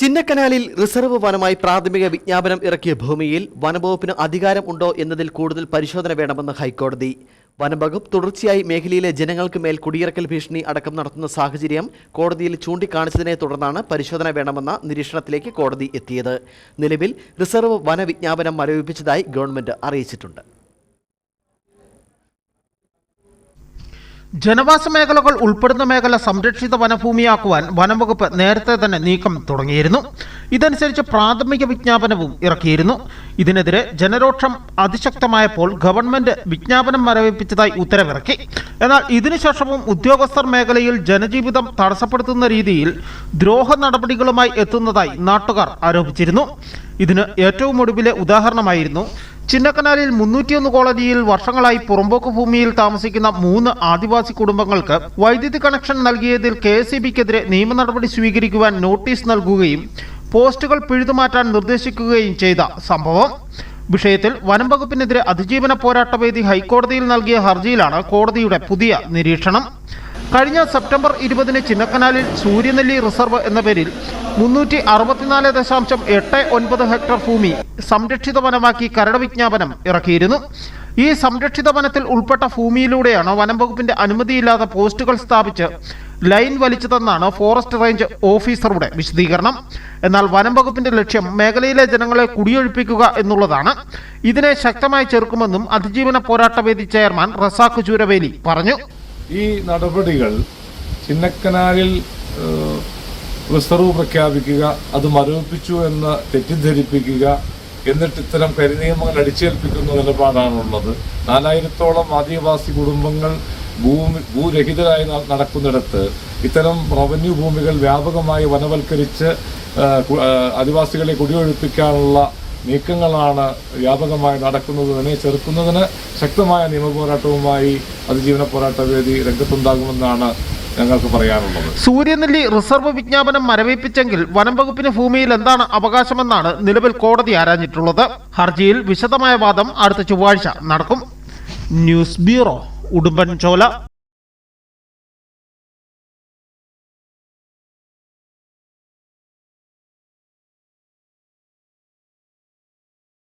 ചിന്നക്കനാലിൽ reserve വനമായി പ്രാഥമിക വിജ്ഞാപനം ഇറക്കിയ ഭൂമിയിൽ വനംവകുപ്പിന് അധികാരം ഉണ്ടോ എന്നതിൽ കൂടുതൽ പരിശോധന വേണമെന്ന് ഹൈക്കോടതി. വനംവകുപ്പ് തുടർച്ചയായി മേഖലയിലെ ജനങ്ങൾക്ക് മേൽ കുടിയിറക്കൽ ഭീഷണി അടക്കം നടത്തുന്ന സാഹചര്യം കോടതിയിൽ ചൂണ്ടിക്കാണിച്ചതിനെ തുടർന്നാണ് പരിശോധന വേണമെന്ന നിരീക്ഷണത്തിലേക്ക് കോടതി എത്തിയത്. നിലവിൽ റിസർവ് വനവിജ്ഞാപനം മരവിപ്പിച്ചതായി ഗവൺമെന്റ് അറിയിച്ചിട്ടുണ്ട്. ജനവാസ മേഖലകൾ ഉൾപ്പെടുന്ന മേഖല സംരക്ഷിത വനഭൂമിയാക്കുവാൻ വനംവകുപ്പ് നേരത്തെ തന്നെ നീക്കം തുടങ്ങിയിരുന്നു. ഇതനുസരിച്ച് പ്രാഥമിക വിജ്ഞാപനവും ഇറക്കിയിരുന്നു. ഇതിനെതിരെ ജനരോക്ഷം അതിശക്തമായപ്പോൾ ഗവൺമെന്റ് വിജ്ഞാപനം മരവിപ്പിച്ചതായി ഉത്തരവിറക്കി. എന്നാൽ ഇതിനുശേഷവും ഉദ്യോഗസ്ഥർ മേഖലയിൽ ജനജീവിതം തടസ്സപ്പെടുത്തുന്ന രീതിയിൽ ദ്രോഹ നടപടികളുമായി എത്തുന്നതായി നാട്ടുകാർ ആരോപിച്ചിരുന്നു. ഇതിന് ഏറ്റവും ഒടുവിലെ ഉദാഹരണമായിരുന്നു ചിന്നക്കനാലിൽ മുന്നൂറ്റിയൊന്ന് കോളനിയിൽ വർഷങ്ങളായി പുറമ്പോക്ക് ഭൂമിയിൽ താമസിക്കുന്ന മൂന്ന് ആദിവാസി കുടുംബങ്ങൾക്ക് വൈദ്യുതി കണക്ഷൻ നൽകിയതിൽ കെ എസ് ബിക്കെതിരെ നിയമ നടപടി സ്വീകരിക്കുവാൻ നോട്ടീസ് നൽകുകയും പോസ്റ്റുകൾ പിഴുതുമാറ്റാൻ നിർദ്ദേശിക്കുകയും ചെയ്ത സംഭവം. വിഷയത്തിൽ വനം വകുപ്പിനെതിരെ അതിജീവന പോരാട്ടവേദി ഹൈക്കോടതിയിൽ നൽകിയ ഹർജിയിലാണ് കോടതിയുടെ പുതിയ നിരീക്ഷണം. കഴിഞ്ഞ സെപ്റ്റംബർ ഇരുപതിന് ചിന്നക്കനാലിൽ സൂര്യനെല്ലി റിസർവ് എന്ന പേരിൽ മുന്നൂറ്റി അറുപത്തിനാല് ദശാംശം എട്ട് ഒൻപത് ഹെക്ടർ ഭൂമി സംരക്ഷിത വനമാക്കി കരട് വിജ്ഞാപനം ഇറക്കിയിരുന്നു. ഈ സംരക്ഷിത വനത്തിൽ ഉൾപ്പെട്ട ഭൂമിയിലൂടെയാണ് വനം വകുപ്പിന്റെ അനുമതിയില്ലാതെ പോസ്റ്റുകൾ സ്ഥാപിച്ച് ലൈൻ വലിച്ചതെന്നാണ് ഫോറസ്റ്റ് റേഞ്ച് ഓഫീസറുടെ വിശദീകരണം. എന്നാൽ വനം വകുപ്പിന്റെ ലക്ഷ്യം മേഖലയിലെ ജനങ്ങളെ കുടിയൊഴിപ്പിക്കുക എന്നുള്ളതാണ്. ഇതിനെ ശക്തമായി ചെറുക്കുമെന്നും അതിജീവന പോരാട്ട വേദി ചെയർമാൻ റസാഖ് ചൂരവേലി പറഞ്ഞു. ഈ നടപടികൾ ചിന്നക്കനാലിൽ റിസർവ് പ്രഖ്യാപിക്കുക അത് മരവിപ്പിച്ചു എന്ന് തെറ്റിദ്ധരിപ്പിക്കുക എന്നിട്ട് ഇത്തരം കരിനിയമങ്ങൾ അടിച്ചേൽപ്പിക്കുന്ന നിലപാടാണുള്ളത് നാലായിരത്തോളം ആദിവാസി കുടുംബങ്ങൾ ഭൂമി ഭൂരഹിതരായി നടക്കുന്നിടത്ത് ഇത്തരം റവന്യൂ ഭൂമികൾ വ്യാപകമായി വനവൽക്കരിച്ച് ആദിവാസികളെ കുടിയൊഴിപ്പിക്കാനുള്ള നീക്കങ്ങളാണ് വ്യാപകമായി നടക്കുന്നത്. അതിനെ ചെറുക്കുന്നതിന് ശക്തമായ നിയമപോരാട്ടവുമായി അതിജീവന പോരാട്ട വേദി രംഗത്തുണ്ടാകുമെന്നാണ് ഞങ്ങൾക്ക് പറയാനുള്ളത്. സൂര്യനെല്ലി റിസർവ് വിജ്ഞാപനം മരവിപ്പിച്ചെങ്കിൽ വനം വകുപ്പിന് ഭൂമിയിൽ എന്താണ് അവകാശമെന്നാണ് നിലവിൽ കോടതി ആരാഞ്ഞിട്ടുള്ളത്. ഹർജിയിൽ വിശദമായ വാദം അടുത്ത ചൊവ്വാഴ്ച നടക്കും. News bureau Udumbanchola.